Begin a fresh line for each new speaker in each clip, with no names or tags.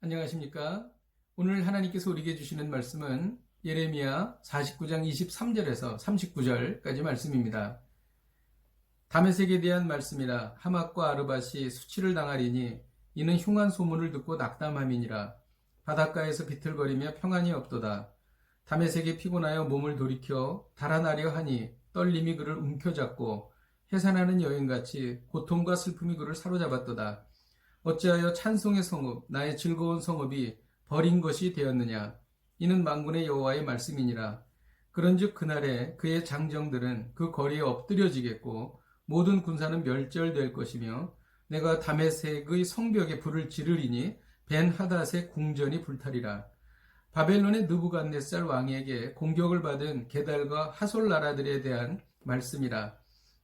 안녕하십니까? 오늘 하나님께서 우리에게 주시는 말씀은 예레미야 49장 23절에서 39절까지 말씀입니다. 다메섹에 대한 말씀이라 하맛과 아르밧이 수치를 당하리니 이는 흉한 소문을 듣고 낙담함이니라 바닷가에서 비틀거리며 평안이 없도다. 다메섹이 피곤하여 몸을 돌이켜 달아나려 하니 떨림이 그를 움켜잡고 해산하는 여인같이 고통과 슬픔이 그를 사로잡았도다. 어찌하여 찬송의 성읍 나의 즐거운 성읍이 버린 것이 되었느냐? 이는 만군의 여호와의 말씀이니라. 그런즉 그날에 그의 장정들은 그 거리에 엎드려지겠고 모든 군사는 멸절될 것이며 내가 다메섹의 성벽에 불을 지르리니 벤 하닷의 궁전이 불타리라. 바벨론의 느부갓네살 왕에게 공격을 받은 게달과 하솔 나라들에 대한 말씀이라.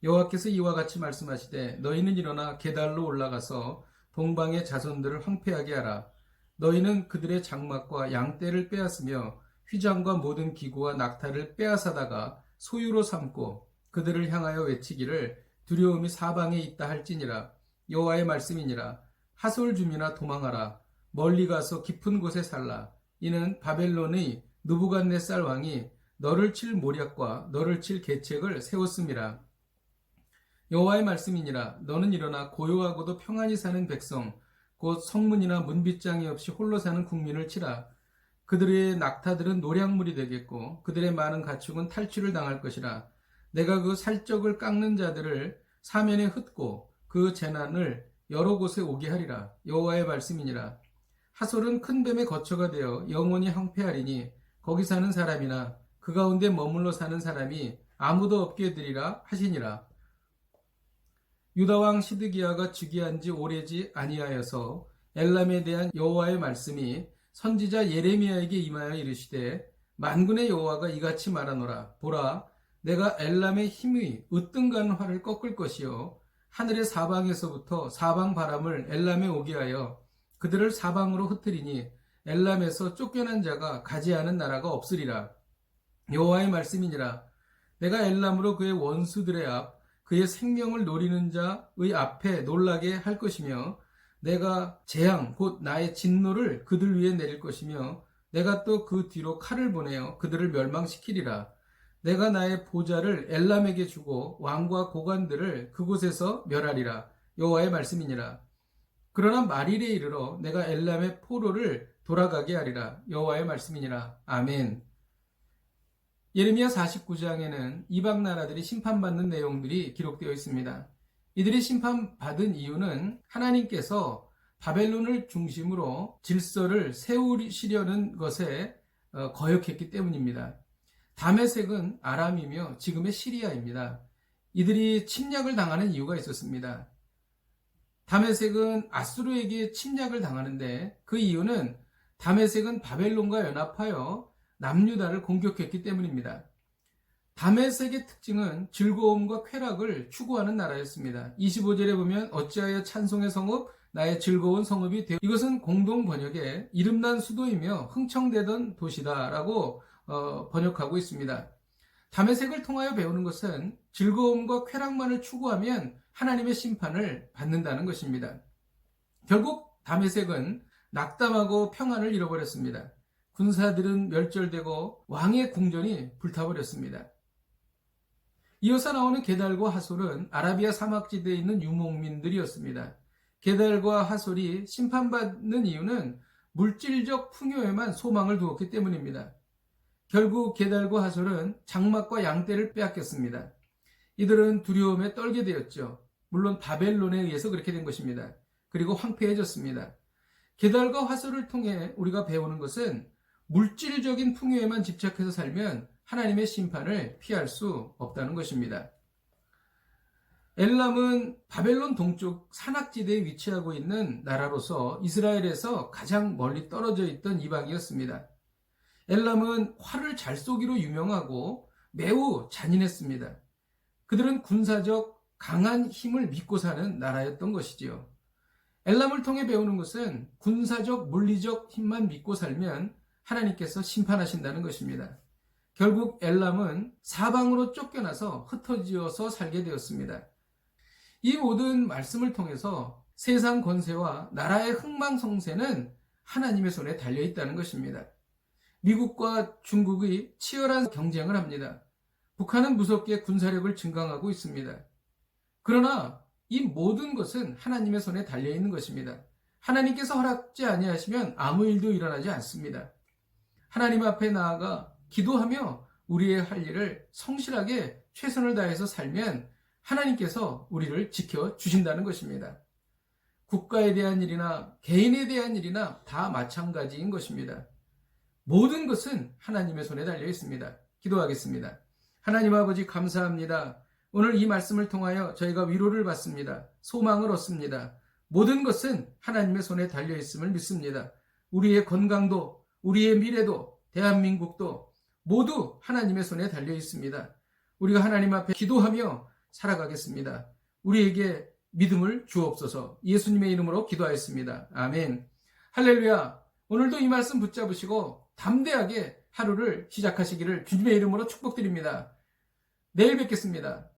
여호와께서 이와 같이 말씀하시되 너희는 일어나 게달로 올라가서 동방의 자손들을 황폐하게 하라. 너희는 그들의 장막과 양떼를 빼앗으며 휘장과 모든 기구와 낙타를 빼앗아다가 소유로 삼고 그들을 향하여 외치기를 두려움이 사방에 있다 할지니라. 여호와의 말씀이니라. 하솔 주민아 도망하라. 멀리 가서 깊은 곳에 살라. 이는 바벨론의 누부갓네살 왕이 너를 칠 모략과 너를 칠 계책을 세웠음이라. 여호와의 말씀이니라. 너는 일어나 고요하고도 평안히 사는 백성 곧 성문이나 문빗장이 없이 홀로 사는 국민을 치라. 그들의 낙타들은 노량물이 되겠고 그들의 많은 가축은 탈취를 당할 것이라. 내가 그 살적을 깎는 자들을 사면에 흩고 그 재난을 여러 곳에 오게 하리라. 여호와의 말씀이니라. 하솔은 큰 뱀의 거처가 되어 영원히 황폐하리니 거기 사는 사람이나 그 가운데 머물러 사는 사람이 아무도 없게 되리라 하시니라 유다 왕 시드기야가 즉위한 지 오래지 아니하여서 엘람에 대한 여호와의 말씀이 선지자 예레미야에게 임하여 이르시되 만군의 여호와가 이같이 말하노라. 보라 내가 엘람의 힘의 으뜸가는 활을 꺾을 것이요 하늘의 사방에서부터 사방 바람을 엘람에 오게 하여 그들을 사방으로 흩트리니 엘람에서 쫓겨난 자가 가지 않은 나라가 없으리라. 여호와의 말씀이니라. 내가 엘람으로 그의 원수들의 앞 그의 생명을 노리는 자의 앞에 놀라게 할 것이며 내가 재앙 곧 나의 진노를 그들 위에 내릴 것이며 내가 또 그 뒤로 칼을 보내어 그들을 멸망시키리라. 내가 나의 보좌를 엘람에게 주고 왕과 고관들을 그곳에서 멸하리라. 여호와의 말씀이니라. 그러나 말일에 이르러 내가 엘람의 포로를 돌아가게 하리라. 여호와의 말씀이니라. 아멘 예레미야 49장에는 이방 나라들이 심판받는 내용들이 기록되어 있습니다. 이들이 심판받은 이유는 하나님께서 바벨론을 중심으로 질서를 세우시려는 것에 어, 거역했기 때문입니다. 다메섹은 아람이며 지금의 시리아입니다. 이들이 침략을 당하는 이유가 있었습니다. 다메섹은 아수르에게 침략을 당하는데 그 이유는 다메섹은 바벨론과 연합하여 남유다를 공격했기 때문입니다. 다메섹의 특징은 즐거움과 쾌락을 추구하는 나라였습니다. 25절에 보면 어찌하여 찬송의 성읍 나의 즐거운 성읍이 되어 이것은 공동 번역에 이름난 수도이며 흥청되던 도시다라고 어, 번역하고 있습니다. 다메섹을 통하여 배우는 것은 즐거움과 쾌락만을 추구하면 하나님의 심판을 받는다는 것입니다. 결국 다메섹은 낙담하고 평안을 잃어버렸습니다. 군사들은 멸절되고 왕의 궁전이 불타버렸습니다. 이어서 나오는 게달과 하솔은 아라비아 사막지대에 있는 유목민들이었습니다. 게달과 하솔이 심판받는 이유는 물질적 풍요에만 소망을 두었기 때문입니다. 결국 게달과 하솔은 장막과 양떼를 빼앗겼습니다. 이들은 두려움에 떨게 되었죠. 물론 바벨론에 의해서 그렇게 된 것입니다. 그리고 황폐해졌습니다. 게달과 하솔을 통해 우리가 배우는 것은 물질적인 풍요에만 집착해서 살면 하나님의 심판을 피할 수 없다는 것입니다. 엘람은 바벨론 동쪽 산악지대에 위치하고 있는 나라로서 이스라엘에서 가장 멀리 떨어져 있던 이방이었습니다. 엘람은 활을 잘 쏘기로 유명하고 매우 잔인했습니다. 그들은 군사적 강한 힘을 믿고 사는 나라였던 것이지요. 엘람을 통해 배우는 것은 군사적 물리적 힘만 믿고 살면 하나님께서 심판하신다는 것입니다. 결국 엘람은 사방으로 쫓겨나서 흩어지어서 살게 되었습니다. 이 모든 말씀을 통해서 세상 권세와 나라의 흥망성쇠는 하나님의 손에 달려 있다는 것입니다. 미국과 중국이 치열한 경쟁을 합니다. 북한은 무섭게 군사력을 증강하고 있습니다. 그러나 이 모든 것은 하나님의 손에 달려 있는 것입니다. 하나님께서 허락지 아니하시면 아무 일도 일어나지 않습니다. 하나님 앞에 나아가 기도하며 우리의 할 일을 성실하게 최선을 다해서 살면 하나님께서 우리를 지켜 주신다는 것입니다. 국가에 대한 일이나 개인에 대한 일이나 다 마찬가지인 것입니다. 모든 것은 하나님의 손에 달려 있습니다. 기도하겠습니다. 하나님 아버지 감사합니다. 오늘 이 말씀을 통하여 저희가 위로를 받습니다. 소망을 얻습니다. 모든 것은 하나님의 손에 달려 있음을 믿습니다. 우리의 건강도, 우리의 미래도, 대한민국도 모두 하나님의 손에 달려 있습니다. 우리가 하나님 앞에 기도하며 살아가겠습니다. 우리에게 믿음을 주옵소서 예수님의 이름으로 기도하였습니다. 아멘. 할렐루야. 오늘도 이 말씀 붙잡으시고 담대하게 하루를 시작하시기를 주님의 이름으로 축복드립니다. 내일 뵙겠습니다.